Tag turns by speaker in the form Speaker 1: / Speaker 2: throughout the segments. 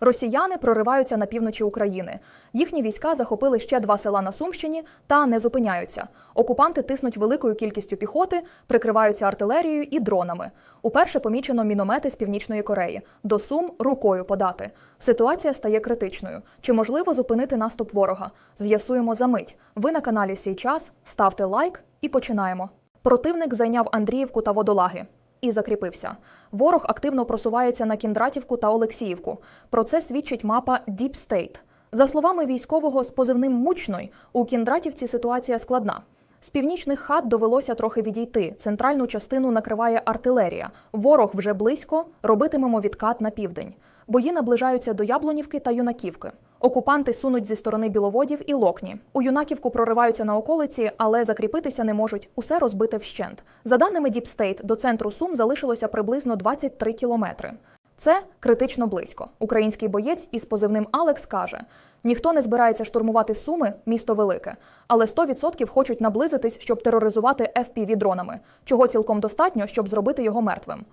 Speaker 1: Росіяни прориваються на півночі України. Їхні війська захопили ще два села на Сумщині та не зупиняються. Окупанти тиснуть великою кількістю піхоти, прикриваються артилерією і дронами. Уперше помічено міномети з північної Кореї. До Сум рукою подати. Ситуація стає критичною. Чи можливо зупинити наступ ворога? З'ясуємо за мить. Ви на каналі Сій час. Ставте лайк і починаємо. Противник зайняв Андріївку та Водолаги і закріпився. Ворог активно просувається на Кіндратівку та Олексіївку. Про це свідчить мапа Deep State. За словами військового з позивним Мучной, у Кіндратівці ситуація складна. З північних хат довелося трохи відійти. Центральну частину накриває артилерія. Ворог вже близько. Робитимемо відкат на південь. Бої наближаються до Яблунівки та Юнаківки. Окупанти сунуть зі сторони біловодів і локні. У юнаківку прориваються на околиці, але закріпитися не можуть. Усе розбите вщент. За даними Діпстейт, до центру Сум залишилося приблизно 23 кілометри. Це критично близько. Український боєць із позивним Алекс каже: ніхто не збирається штурмувати Суми, місто велике, але 100% хочуть наблизитись, щоб тероризувати fpv дронами, чого цілком достатньо, щоб зробити його мертвим.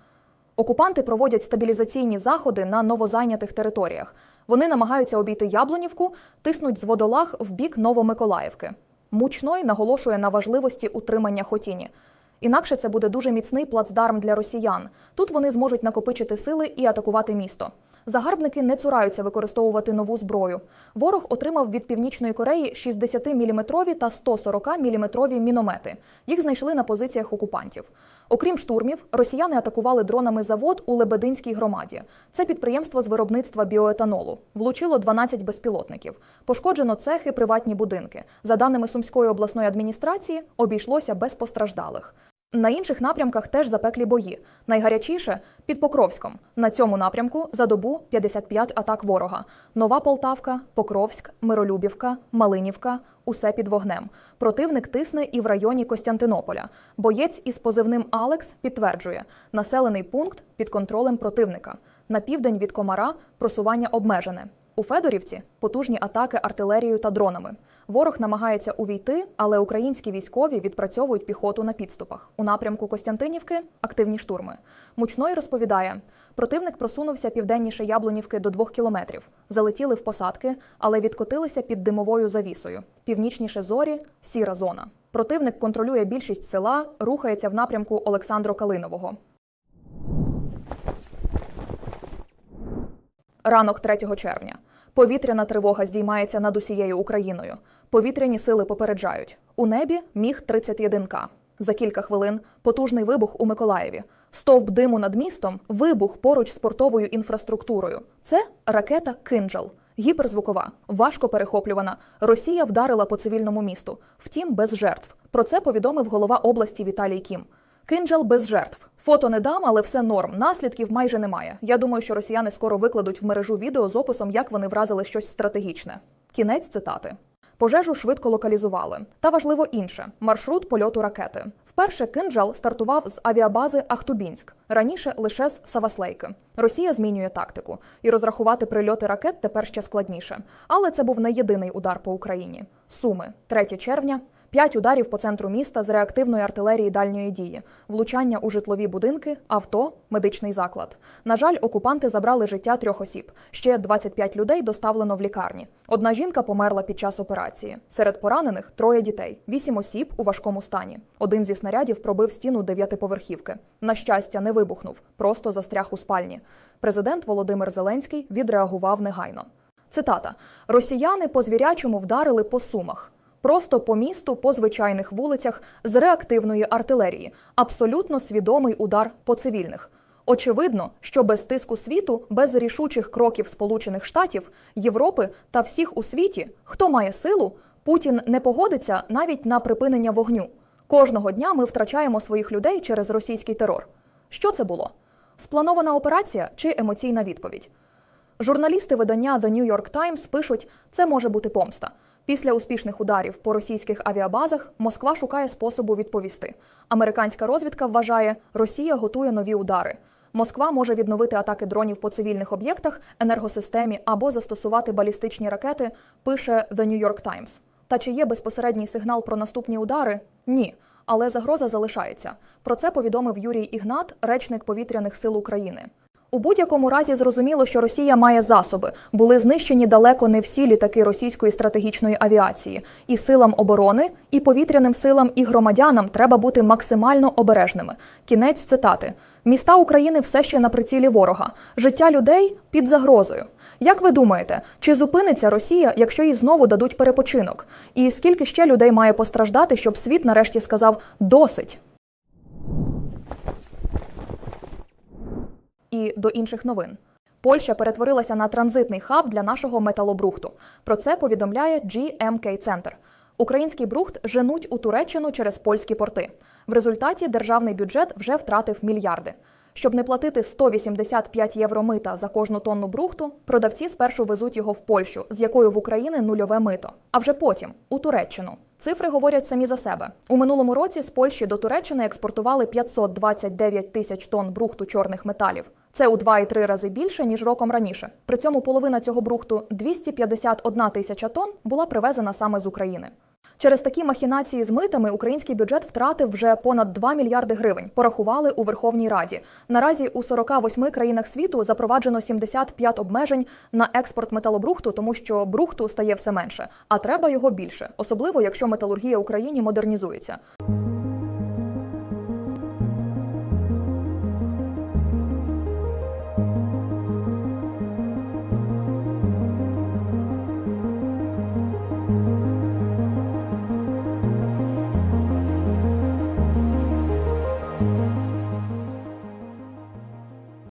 Speaker 1: Окупанти проводять стабілізаційні заходи на новозайнятих територіях. Вони намагаються обійти Яблунівку, тиснуть з водолаг в бік Новомиколаївки. Мучной наголошує на важливості утримання Хотіні. Інакше це буде дуже міцний плацдарм для росіян. Тут вони зможуть накопичити сили і атакувати місто. Загарбники не цураються використовувати нову зброю. Ворог отримав від північної Кореї 60-мм та 140-мм міномети. Їх знайшли на позиціях окупантів. Окрім штурмів, росіяни атакували дронами завод у Лебединській громаді. Це підприємство з виробництва біоетанолу. Влучило 12 безпілотників. Пошкоджено цехи, приватні будинки. За даними Сумської обласної адміністрації, обійшлося без постраждалих. На інших напрямках теж запеклі бої. Найгарячіше під Покровськом. На цьому напрямку за добу 55 атак ворога. Нова Полтавка, Покровськ, Миролюбівка, Малинівка усе під вогнем. Противник тисне і в районі Костянтинополя. Боєць із позивним Алекс підтверджує, населений пункт під контролем противника. На південь від комара просування обмежене. У Федорівці потужні атаки артилерією та дронами. Ворог намагається увійти, але українські військові відпрацьовують піхоту на підступах. У напрямку Костянтинівки активні штурми. Мучной розповідає, противник просунувся південніше Яблунівки до двох кілометрів. Залетіли в посадки, але відкотилися під димовою завісою. Північніше зорі сіра зона. Противник контролює більшість села, рухається в напрямку Олександро Калинового. Ранок 3 червня. Повітряна тривога здіймається над усією Україною. Повітряні сили попереджають. У небі міг 31К. За кілька хвилин потужний вибух у Миколаєві. Стовп диму над містом, вибух поруч з портовою інфраструктурою. Це ракета Кинджал. Гіперзвукова, важко перехоплювана. Росія вдарила по цивільному місту. Втім, без жертв. Про це повідомив голова області Віталій Кім. Кинджал без жертв. Фото не дам, але все норм. Наслідків майже немає. Я думаю, що росіяни скоро викладуть в мережу відео з описом, як вони вразили щось стратегічне. Кінець цитати. Пожежу швидко локалізували. Та важливо інше маршрут польоту ракети. Вперше кинджал стартував з авіабази Ахтубінськ, раніше лише з Саваслейки. Росія змінює тактику, і розрахувати прильоти ракет тепер ще складніше. Але це був не єдиний удар по Україні. Суми 3 червня. П'ять ударів по центру міста з реактивної артилерії дальньої дії, влучання у житлові будинки, авто, медичний заклад. На жаль, окупанти забрали життя трьох осіб. Ще 25 людей доставлено в лікарні. Одна жінка померла під час операції. Серед поранених троє дітей, вісім осіб у важкому стані. Один зі снарядів пробив стіну дев'ятиповерхівки. На щастя, не вибухнув, просто застряг у спальні. Президент Володимир Зеленський відреагував негайно. Цитата: Росіяни по звірячому вдарили по сумах. Просто по місту, по звичайних вулицях з реактивної артилерії, абсолютно свідомий удар по цивільних. Очевидно, що без тиску світу, без рішучих кроків Сполучених Штатів, Європи та всіх у світі, хто має силу, Путін не погодиться навіть на припинення вогню. Кожного дня ми втрачаємо своїх людей через російський терор. Що це було? Спланована операція чи емоційна відповідь? Журналісти видання The New York Times пишуть, це може бути помста. Після успішних ударів по російських авіабазах Москва шукає способу відповісти. Американська розвідка вважає, Росія готує нові удари. Москва може відновити атаки дронів по цивільних об'єктах, енергосистемі або застосувати балістичні ракети. Пише The New York Times. Та чи є безпосередній сигнал про наступні удари? Ні. Але загроза залишається. Про це повідомив Юрій Ігнат, речник повітряних сил України. У будь-якому разі зрозуміло, що Росія має засоби. Були знищені далеко не всі літаки російської стратегічної авіації. І силам оборони, і повітряним силам, і громадянам треба бути максимально обережними. Кінець цитати: міста України все ще на прицілі ворога. Життя людей під загрозою. Як ви думаєте, чи зупиниться Росія, якщо їй знову дадуть перепочинок? І скільки ще людей має постраждати, щоб світ нарешті сказав досить? До інших новин. Польща перетворилася на транзитний хаб для нашого металобрухту. Про це повідомляє GMK Центр. Український брухт женуть у Туреччину через польські порти. В результаті державний бюджет вже втратив мільярди. Щоб не платити 185 євро мита за кожну тонну брухту, продавці спершу везуть його в Польщу, з якою в Україні нульове мито, а вже потім у Туреччину. Цифри говорять самі за себе. У минулому році з Польщі до Туреччини експортували 529 тисяч тонн брухту чорних металів. Це у 2,3 рази більше ніж роком раніше. При цьому половина цього брухту 251 тисяча тонн була привезена саме з України. Через такі махінації з митами український бюджет втратив вже понад 2 мільярди гривень. Порахували у Верховній Раді. Наразі у 48 країнах світу запроваджено 75 обмежень на експорт металобрухту, тому що брухту стає все менше, а треба його більше, особливо якщо металургія Україні модернізується.